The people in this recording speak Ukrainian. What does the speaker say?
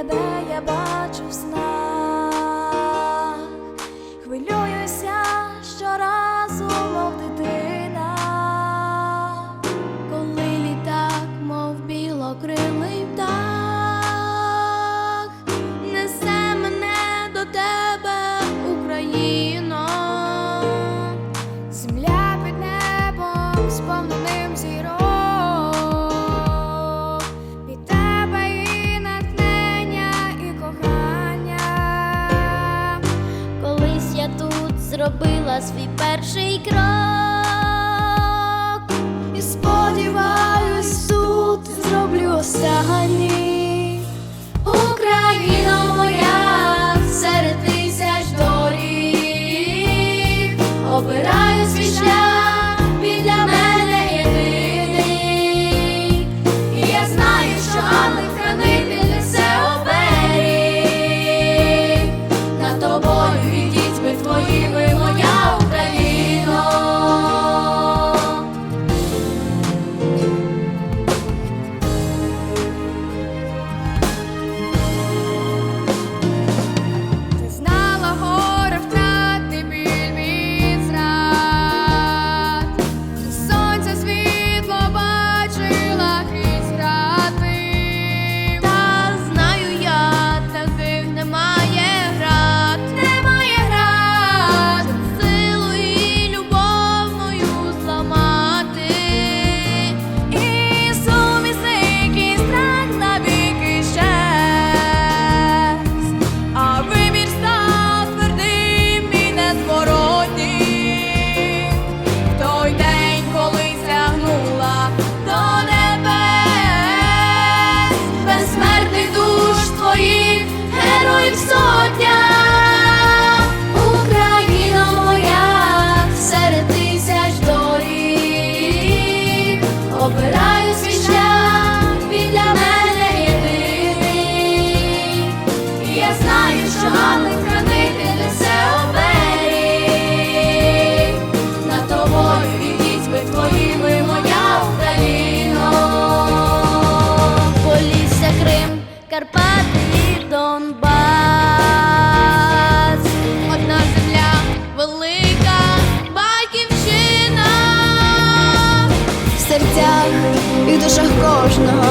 тебе я бачу в снах. зробила свій перший крок, і сподіваюсь, тут зроблю останній серцях і в душах кожного.